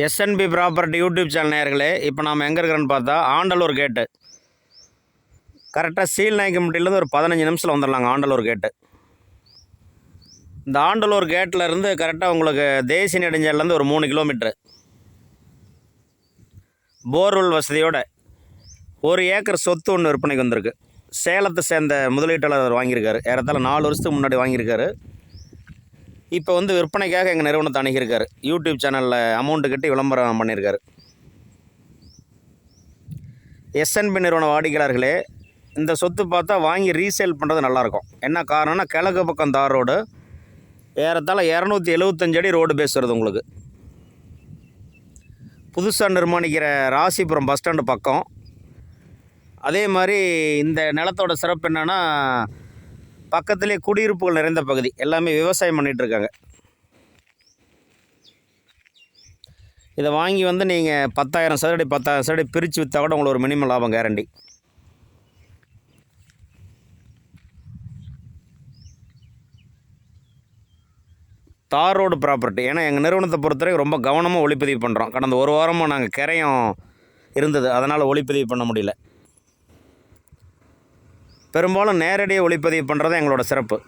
SNP property YouTube channel நேர்களே இப்போ நாம் எங்கே இருக்கிறோன்னு பார்த்தா ஆண்டலூர் கேட்டு கரெக்டாக சீல்நாயக்கம்பட்டியிலேருந்து ஒரு பதினஞ்சு நிமிஷத்தில் வந்துடலாங்க ஆண்டலூர் கேட்டு இந்த ஆண்டலூர் கேட்டில் இருந்து கரெக்டாக உங்களுக்கு தேசிய நெடுஞ்சாலேருந்து ஒரு மூணு கிலோமீட்ரு போர்வெல் வசதியோட ஒரு ஏக்கர் சொத்து ஒன்று விற்பனைக்கு வந்திருக்கு. சேலத்தை சேர்ந்த முதலீட்டாளர் வாங்கியிருக்காரு. ஏறத்தாழ நாலு வருஷத்துக்கு முன்னாடி வாங்கியிருக்காரு. இப்போ வந்து விற்பனைக்காக எங்கள் நிறுவனத்தை அணுகியிருக்காரு. யூடியூப் சேனலில் அமௌண்ட்டு கட்டி விளம்பரம் பண்ணியிருக்காரு. எஸ்என்பி நிறுவன வாடிக்கையாளர்களே இந்த சொத்து பார்த்தா வாங்கி ரீசேல் பண்ணுறது நல்லாயிருக்கும். என்ன காரணம்னா கிழக்கு பக்கம் தார் ரோடு ஏறத்தாழ இரநூத்தி எழுபத்தஞ்சு அடி ரோடு பேசுகிறது உங்களுக்கு. புதுசாக நிர்மாணிக்கிற ராசிபுரம் பஸ் ஸ்டாண்டு பக்கம். அதே மாதிரி இந்த நிலத்தோட சிறப்பு என்னென்னா பக்கத்துலேயே குடியிருப்புகள் நிறைந்த பகுதி. எல்லாமே விவசாயம் பண்ணிகிட்டு இருக்காங்க இதை வாங்கி வந்து நீங்கள் பத்தாயிரம் சதுரடி பத்தாயிரம் சதுரடி பிரித்து விற்றா கூட உங்களுக்கு ஒரு மினிமம் லாபம் கேரண்டி தார் ரோடு ப்ராப்பர்ட்டி ஏன்னா எங்கள் நிறுவனத்தை பொறுத்தவரைக்கும் ரொம்ப கவனமாக ஒளிப்பதிவு பண்ணுறோம் கடந்த ஒரு வாரமாக நாங்கள் கரையும் இருந்தது. அதனால் ஒளிப்பதிவு பண்ண முடியல. பெரும்பாலும் நேரடியாக ஒளிப்பதிவு பண்ணுறது எங்களோட சிறப்பு.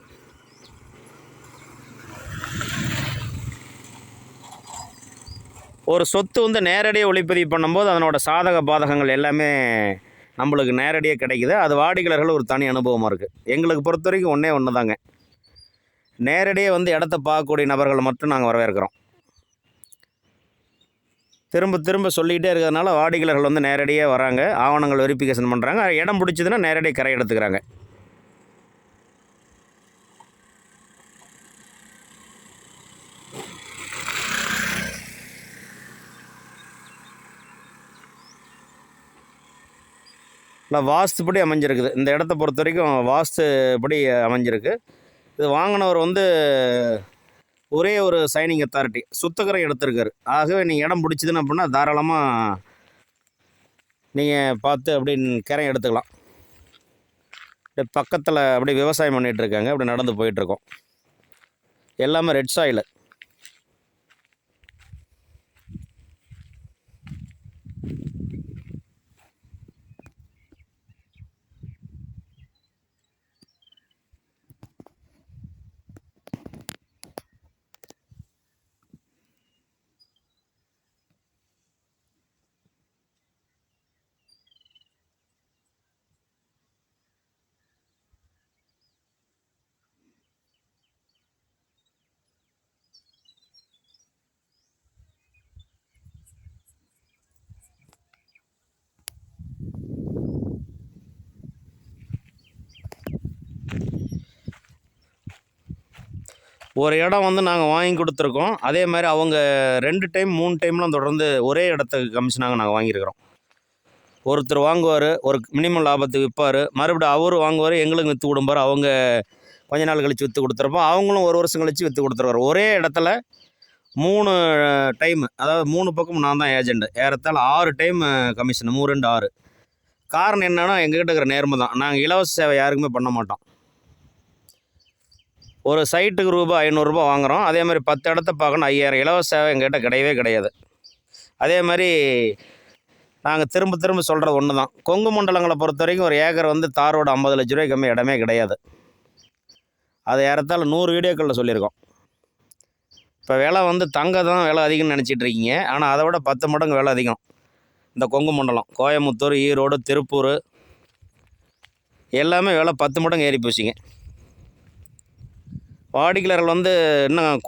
ஒரு சொத்து வந்து நேரடியாக ஒளிப்பதிவு பண்ணும்போது அதனோட சாதக பாதகங்கள் எல்லாமே நம்மளுக்கு நேரடியாக கிடைக்குது. அது வாடிக்கையாளர்கள் ஒரு தனி அனுபவமாக இருக்குது எங்களுக்கு பொறுத்த வரைக்கும் ஒன்றே ஒன்று தாங்க நேரடியாக வந்து இடத்த பார்க்கக்கூடிய நபர்கள் மட்டும் நாங்கள் வரவேற்கிறோம். திரும்ப திரும்ப சொல்லிக்கிட்டே இருக்கிறதுனால வாடிக்கையாளர்கள் வந்து நேரடியாக வராங்க. ஆவணங்கள் வெரிஃபிகேஷன் பண்ணுறாங்க இடம் பிடிச்சதுன்னா நேரடியாக கரை எடுத்துக்கிறாங்க. இல்லை வாஸ்துப்படி அமைஞ்சிருக்குது. இந்த இடத்த பொறுத்த வரைக்கும் வாஸ்துப்படி அமைஞ்சிருக்கு. இது வாங்கினவர் வந்து ஒரே ஒரு சைனிங் அத்தாரிட்டி சுத்தகரை எடுத்திருக்காரு. ஆகவே நீங்கள் இடம் பிடிச்சதுன்னு அப்படின்னா தாராளமாக நீங்கள் பார்த்து அப்படின்னு கிரை எடுத்துக்கலாம். அப்படியே பக்கத்தில் அப்படியே விவசாயம் பண்ணிகிட்டு இருக்காங்க. அப்படி நடந்து போயிட்டுருக்கோம் எல்லாமே ரெட் சாயில் ஒரு இடம் வந்து நாங்கள் வாங்கி கொடுத்துருக்கோம். அதே மாதிரி அவங்க ரெண்டு டைம் மூணு டைம்லாம் தொடர்ந்து ஒரே இடத்துக்கு கமிஷனாக நாங்கள் வாங்கியிருக்கிறோம். ஒருத்தர் வாங்குவார் ஒரு மினிமம் லாபத்துக்கு விற்பார். மறுபடியும் அவர் வாங்குவார் எங்களுக்கு விற்று கொடுப்பார். அவங்க கொஞ்ச நாள் கழித்து விற்று கொடுத்துருப்போம். அவங்களும் ஒரு வருஷம் கழித்து விற்று கொடுத்துருவாரு. ஒரே இடத்துல மூணு டைம் அதாவது மூணு பக்கம் நான் தான் ஏஜெண்ட் ஏறத்தால் ஆறு டைம் கமிஷன் மூணு ரெண்டு ஆறு. காரணம் என்னென்னா எங்ககிட்ட இருக்கிற நேர்மை தான். நாங்கள் இலவச சேவை யாருக்குமே பண்ண மாட்டோம். ஒரு சைட்டுக்கு ரூபாய் ஐநூறுரூபா வாங்குகிறோம் அதே மாதிரி பத்து இடத்த பார்க்கணும். ஐயாயிரம் இலவச சேவை எங்கள்கிட்ட கிடையவே கிடையாது. அதே மாதிரி நாங்கள் திரும்ப திரும்ப சொல்கிறது ஒன்று தான் கொங்கு மண்டலங்களை பொறுத்த வரைக்கும் ஒரு ஏக்கர் வந்து தாரோட ஐம்பது லட்ச ரூபாய் கம்மி இடமே கிடையாது. அது ஏறத்தாழ நூறு வீடியோக்களில் சொல்லியிருக்கோம். இப்போ விலை வந்து தங்க தான் விலை அதிகம்னு நினச்சிட்டு இருக்கீங்க. ஆனால் அதை விட பத்து மடங்கு விலை அதிகம். இந்த கொங்கு மண்டலம் கோயம்புத்தூர் ஈரோடு திருப்பூர் எல்லாமே விலை பத்து மடங்கு ஏறி போச்சுங்க. வாடிக்கையாளர்கள் வந்து இன்னும்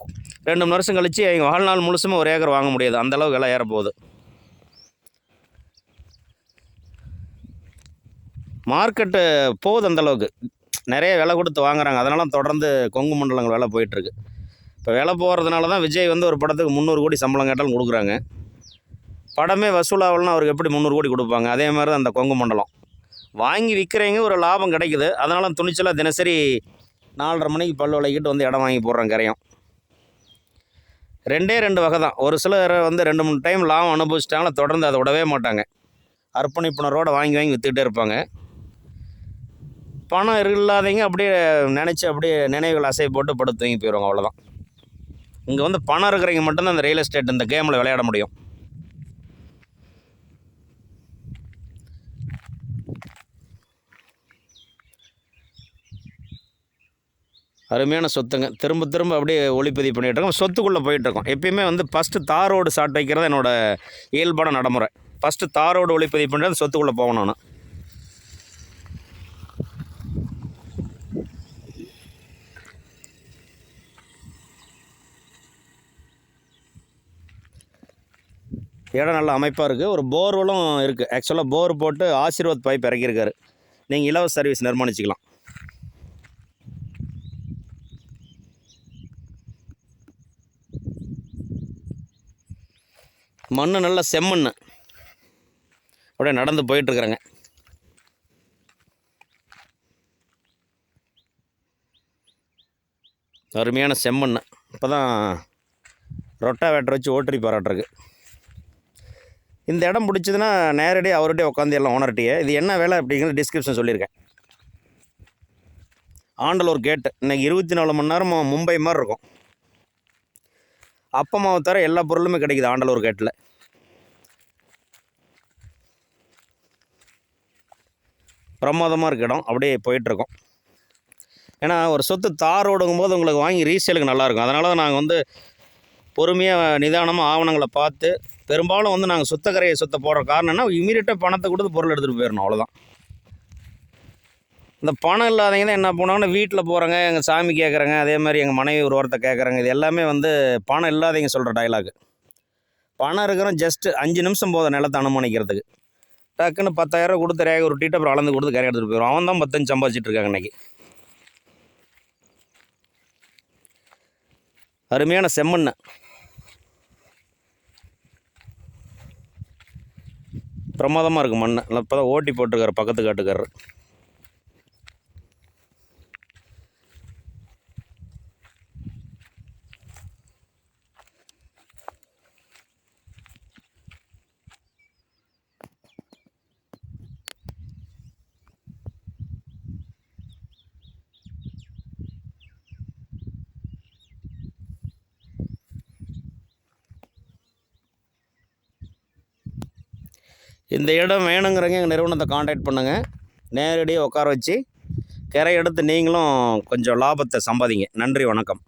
ரெண்டு மூணு வருஷம் கழித்து அவங்க வாழ்நாள் முழுசுமே ஒரு ஏக்கர் வாங்க முடியாது. அந்தளவு விலை ஏறப்போகுது. மார்க்கெட்டு போகுது அந்தளவுக்கு நிறைய விலை கொடுத்து வாங்குறாங்க. அதனால தொடர்ந்து கொங்கு மண்டலங்கள் விலை போயிட்டுருக்கு. இப்போ விலை போகிறதுனால தான் விஜய் வந்து ஒரு படத்துக்கு முந்நூறு கோடி சம்பளம் கேட்டாலும் கொடுக்குறாங்க. படமே வசூலாகலன்னா அவருக்கு எப்படி முந்நூறு கோடி கொடுப்பாங்க? அதே மாதிரி தான் அந்த கொங்கு மண்டலம். வாங்கி விற்கிறவங்க ஒரு லாபம் கிடைக்குது. அதனால துணிச்சலாக தினசரி நாலரை மணிக்கு பல் விளக்கிட்டு வந்து இடம் வாங்கி போடுறோம் கரையும். ரெண்டே ரெண்டு வகை தான். ஒரு சிலர் வந்து ரெண்டு மூணு டைம் லாபம் அனுபவிச்சிட்டாங்களா தொடர்ந்து அதை விடவே மாட்டாங்க. அர்ப்பணிப்புணரோடு வாங்கி வாங்கி விற்றுக்கிட்டே இருப்பாங்க. பணம் இல்லாதவங்க அப்படியே நினச்சி அப்படியே நினைவுகள் அசை போட்டு படுத்து தூங்கி போயிடுவாங்க அவ்வளோதான் இங்கே வந்து பணம் இருக்கிறவங்க மட்டும்தான் அந்த ரியல் எஸ்டேட் இந்த கேமில் விளையாட முடியும். அருமையான சொத்துங்க. திரும்ப திரும்ப அப்படியே ஒளிப்பதிவு பண்ணிகிட்டு இருக்கோம். சொத்துக்குள்ளே போயிட்டுருக்கோம் எப்பயுமே வந்து ஃபஸ்ட்டு தாரோடு சாட் வைக்கிறது என்னோட இயல்பான நடைமுறை. ஃபஸ்ட்டு தாரோடு ஒளிப்பதிவு பண்ணுறது சொத்துக்குள்ளே போகணும் நான். இடம் நல்ல அமைப்பாக இருக்குது ஒரு போர்வெலும் இருக்குது ஆக்சுவலாக போர் போட்டு ஆசீர்வாத் பைப் இறக்கியிருக்காரு. நீங்கள் இலவச சர்வீஸ் நிர்மாணிச்சிக்கலாம். மண் நல்ல செம்மண் அப்படியே நடந்து போயிட்டுருக்குறேங்க. அருமையான செம்மண் இப்போ தான் ரொட்டாவேட்டர் வச்சு ஓட்டரி பாராட்டுருக்கு இந்த இடம் பிடிச்சதுன்னா நேரடியாக அவர்கிட்டே உட்காந்து எல்லாம் ஓனர்கிட்டயே. இது என்ன வேலை அப்படிங்கிறது டிஸ்கிரிப்ஷன் சொல்லியிருக்கேன். ஆண்டலூர் கேட்டு இன்னைக்கு இருபத்தி நாலு மணி நேரம் மும்பை மாதிரி இருக்கும். அப்பமாவை தவிர எல்லா பொருளுமே கிடைக்குது ஆண்டலூர் கேட்டில். பிரமாதமாக இருக்க இடம். அப்படியே போயிட்டுருக்கோம். ஏன்னா ஒரு சொத்து தார் ஓடுங்கும் போது உங்களுக்கு வாங்கி ரீசேலுக்கு நல்லாயிருக்கும். அதனால தான் நாங்கள் வந்து பொறுமையாக நிதானமாக ஆவணங்களை பார்த்து பெரும்பாலும் வந்து நாங்கள் சுத்தக்கரையை சுத்த போடுற காரணம்னா இமீடியட்டாக பணத்தை கொடுத்து பொருள் எடுத்துகிட்டு போயிடணும். அவ்வளோதான் இந்த பணம் இல்லாதவங்க தான் என்ன பண்ணுவாங்கன்னா வீட்டில் போகிறாங்க எங்கள் சாமி கேட்குறாங்க அதே மாதிரி எங்கள் மனைவி ஒரு ஒருத்த கேட்குறாங்க இது எல்லாமே வந்து பணம் இல்லாதவங்க சொல்கிற டைலாக் பணம் இருக்கிறோம் ஜஸ்ட்டு அஞ்சு நிமிஷம் போதும் நிலத்தை அனுமானிக்கிறதுக்கு. டக்குன்னு பத்தாயிரம் கொடுத்து ரேகை உருட்டிட்டு அப்புறம் அளந்து கொடுத்து கரை எடுத்துகிட்டு போயிடும் அவன் தான் பத்தஞ்சு சம்பாதிச்சிட்டு இருக்காங்க இன்னைக்கு. அருமையான செம்மண் பிரமாதமாக இருக்குது மண் இப்போ தான் ஓட்டி போட்டிருக்காரு பக்கத்து காட்டுக்காரர். இந்த இடம் வேணுங்கிறவங்க எங்கள் நிறுவனத்தை காண்டாக்ட் பண்ணுங்கள் நேரடியாக உட்கார வச்சு கரை எடுத்து நீங்களும் கொஞ்சம் லாபத்தை சம்பாதிங்க. நன்றி வணக்கம்.